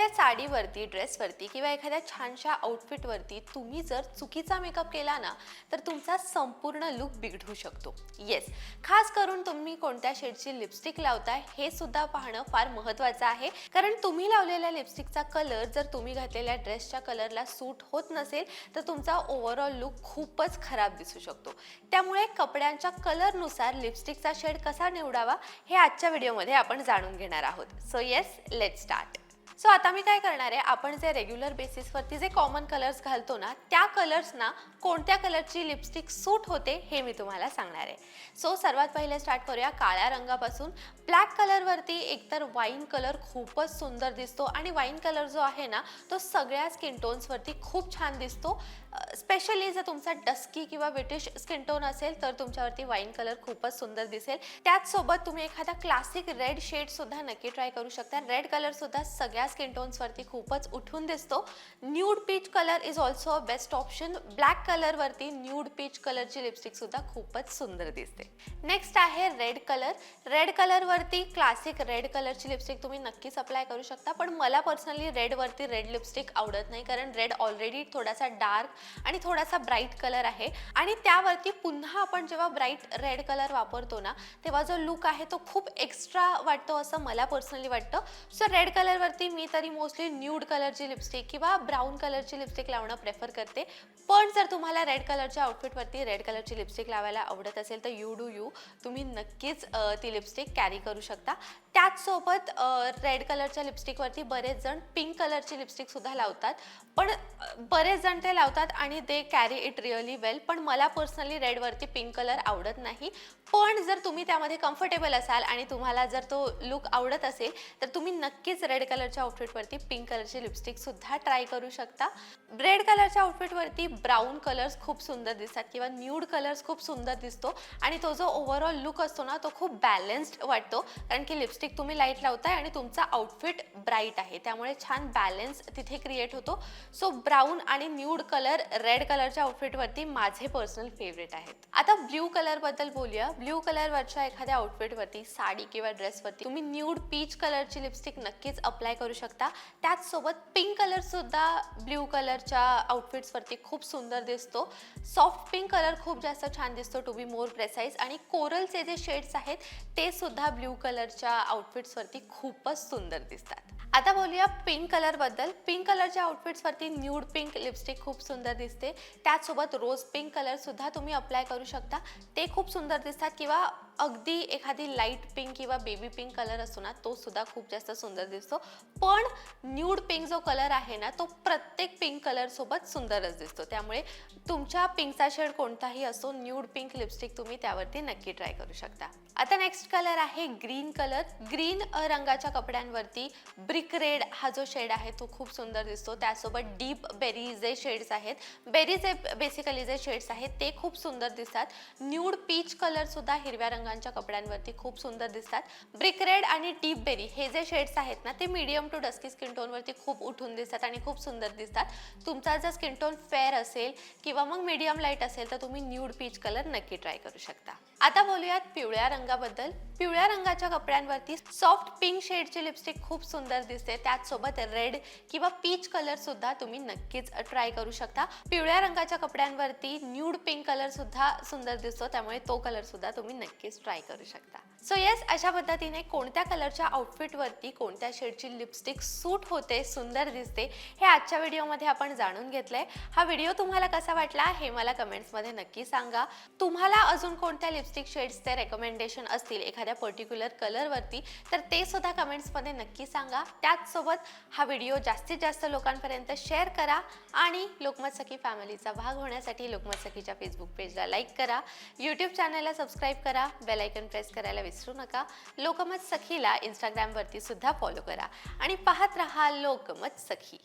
एखाद्या साडीवरती ड्रेसवरती किंवा एखाद्या छानशा आउटफिटवरती तुम्ही जर चुकीचा मेकअप केला ना तर तुमचा संपूर्ण लुक बिघडू शकतो. येस खास करून तुम्ही कोणत्या शेडची लिपस्टिक लावताय हे सुद्धा पाहणं फार महत्त्वाचं आहे. कारण तुम्ही लावलेल्या लिपस्टिकचा कलर जर तुम्ही घातलेल्या ड्रेसच्या कलरला सूट होत नसेल तर तुमचा ओव्हरऑल लुक खूपच खराब दिसू शकतो. त्यामुळे कपड्यांच्या कलरनुसार लिपस्टिकचा शेड कसा निवडावा हे आजच्या व्हिडिओमध्ये आपण जाणून घेणार आहोत. So yes let start so आता मी काय करणार आहे? आपण जे रेग्युलर बेसिसवरती जे कॉमन कलर्स घालतो ना त्या कलर्सना कोणत्या कलरची लिपस्टिक सूट होते हे मी तुम्हाला सांगणार आहे. सो सर्वात पहिले स्टार्ट करूया काळ्या रंगापासून. ब्लॅक कलरवरती एकतर वाईन कलर खूपच सुंदर दिसतो आणि वाईन कलर जो आहे ना तो सगळ्या स्किन टोन्सवरती खूप छान दिसतो. स्पेशली जर तुमचा डस्की किंवा ब्रिटिश स्किन टोन असेल तर तुमच्यावरती वाईन कलर खूपच सुंदर दिसेल. त्याचसोबत तुम्ही एखादा क्लासिक रेड शेडसुद्धा नक्की ट्राय करू शकता. रेड कलरसुद्धा सगळ्या स्किन टोन्सवरती खूपच उठून दिसतो. Nude peach colour is also a best option black कलरवरती nude peach कलरची लिपस्टिक सुद्धा खूपच सुंदर दिसते. नेक्स्ट आहे रेड कलर रेड कलरवरती क्लासिक रेड कलरची लिपस्टिक तुम्ही नक्कीच अप्लाय करू शकता. पण मला पर्सनली रेडवरती रेड लिपस्टिक आवडत नाही. कारण रेड ऑलरेडी थोडासा डार्क आणि थोडासा ब्राईट कलर आहे. आणि त्यावरती पुन्हा आपण जेव्हा ब्राईट रेड कलर वापरतो ना तेव्हा जो लुक आहे तो खूप एक्स्ट्रा वाटतो असं मला पर्सनली वाटतं. सो रेड कलरवरती मी तरी मोस्टली न्यूड कलरची लिपस्टिक किंवा ब्राऊन कलरची लिपस्टिक लावणं प्रेफर करते. पण जर तुम्हाला रेड कलरच्या आउटफिटवरती रेड कलरची लिपस्टिक लावायला आवडत असेल तर यू डू यू तुम्ही नक्कीच ती लिपस्टिक कॅरी करू शकता. त्याचसोबत रेड कलरच्या लिपस्टिकवरती बरेच जण पिंक कलरची लिपस्टिक सुद्धा लावतात. पण बरेच जण ते लावतात आणि they carry it really well पण मला पर्सनली रेडवरती पिंक कलर आवडत नाही. पण जर तुम्ही त्यामध्ये कम्फर्टेबल असाल आणि तुम्हाला जर तो लुक आवडत असेल तर तुम्ही नक्कीच रेड कलरच्या आउटफिटवरती पिंक कलरची लिपस्टिक सुद्धा ट्राय करू शकता. रेड कलरच्या आउटफिटवरती ब्राऊन कलर्स खूप सुंदर दिसतात किंवा न्यूड कलर्स खूप सुंदर दिसतो. आणि तो जो ओव्हरऑल लुक असतो ना तो खूप बॅलन्स्ड वाटतो. कारण की लिपस्टिक तुम्ही लाइट लावताय आणि तुमचा आउटफिट ब्राईट आहे. त्यामुळे छान बॅलन्स तिथे क्रिएट होतो. सो ब्राऊन आणि न्यूड कलर रेड कलरच्या आउटफिटवरती माझे पर्सनल फेवरेट आहेत. आता ब्ल्यू कलरबद्दल बोलूया. ब्ल्यू कलरवरच्या एखाद्या आउटफिटवरती साडी किंवा ड्रेसवरती तुम्ही न्यूड पीच कलरची लिपस्टिक नक्कीच अप्लाय करू शकता. त्याचसोबत पिंक कलरसुद्धा ब्ल्यू कलरच्या आउटफिट्सवरती खूप सुंदर दिसतो. सॉफ्ट पिंक कलर खूप जास्त छान दिसतो टू बी मोर प्रेसाईज आणि कोरलचे जे शेड्स आहेत ते सुद्धा ब्ल्यू कलरच्या आउटफिट्सवरती खूपच सुंदर दिसतात. आता बोलूया पिंक कलरबद्दल पिंक कलरच्या आउटफिट्सवरती न्यूड पिंक लिपस्टिक खूप सुंदर दिसते. त्याचसोबत रोज पिंक कलरसुद्धा तुम्ही अप्लाय करू शकता. ते खूप सुंदर दिसतात किंवा अगदी एखादी लाइट पिंक किंवा बेबी पिंक कलर असतो ना तो सुद्धा खूप जास्त सुंदर दिसतो. पण न्यूड पिंक जो कलर आहे ना तो प्रत्येक पिंक कलरसोबत सुंदरच दिसतो. त्यामुळे तुमच्या पिंकचा शेड कोणताही असो न्यूड पिंक लिपस्टिक तुम्ही त्यावरती नक्की ट्राय करू शकता. आता नेक्स्ट कलर आहे ग्रीन कलर ग्रीन रंगाच्या कपड्यांवरती ब्रिक रेड हा जो शेड आहे तो खूप सुंदर दिसतो. त्यासोबत डीप बेरी जे शेड्स आहेत बेरीचे बेसिकली जे शेड्स आहेत ते खूप सुंदर दिसतात. न्यूड पीच कलर सुद्धा हिरव्या मुलांच्या कपड्यांवरती खूप सुंदर दिसतात. ब्रिक रेड आणि टीप बेरी हे जे शेड्स आहेत ना ते मीडियम टू डस्की स्किन टोनवरती खूप उठून दिसतात आणि खूप सुंदर दिसतात. तुमचा जर स्किन टोन फेअर असेल किंवा मग मीडियम लाइट असेल तर तुम्ही न्यूड पीच कलर नक्की ट्राय करू शकता. आता बोलूयात पिवळ्या रंगाबद्दल. पिवळ्या रंगाच्या कपड्यांवरती सॉफ्ट पिंक शेडची लिपस्टिक खूप सुंदर दिसते. त्याचसोबत रेड किंवा पीच कलर सुद्धा तुम्ही नक्कीच ट्राय करू शकता. पिवळ्या रंगाच्या कपड्यांवरती न्यूड पिंक कलर सुद्धा सुंदर दिसतो. त्यामुळे तो कलर सुद्धा तुम्ही नक्कीच ट्राय करू शकता. सो येस अशा पद्धतीने कोणत्या कलरच्या आउटफिटवरती कोणत्या शेडची लिपस्टिक सूट होते सुंदर दिसते हे आजच्या व्हिडिओमध्ये आपण जाणून घेतलंय. हा व्हिडिओ तुम्हाला कसा वाटला हे मला कमेंट्समध्ये नक्की सांगा. तुम्हाला अजून कोणत्या लिपस्टिक शेड्सचे रेकमेंडेशन असतील एखाद्या पर्टिक्युलर कलरवरती तर ते सुद्धा कमेंट्समध्ये नक्की सांगा. त्याचसोबत हा व्हिडिओ जास्तीत जास्त लोकांपर्यंत शेअर करा आणि लोकमत सखी फॅमिलीचा भाग होण्यासाठी लोकमत सखीच्या फेसबुक पेजला लाईक करा. यूट्यूब चॅनलला सबस्क्राईब करा. बेलायकन प्रेस करायला विसरू नका. लोकमत सखीला इंस्टाग्रामवरती सुद्धा फॉलो करा. आणि पाहत रहा लोकमत सखी.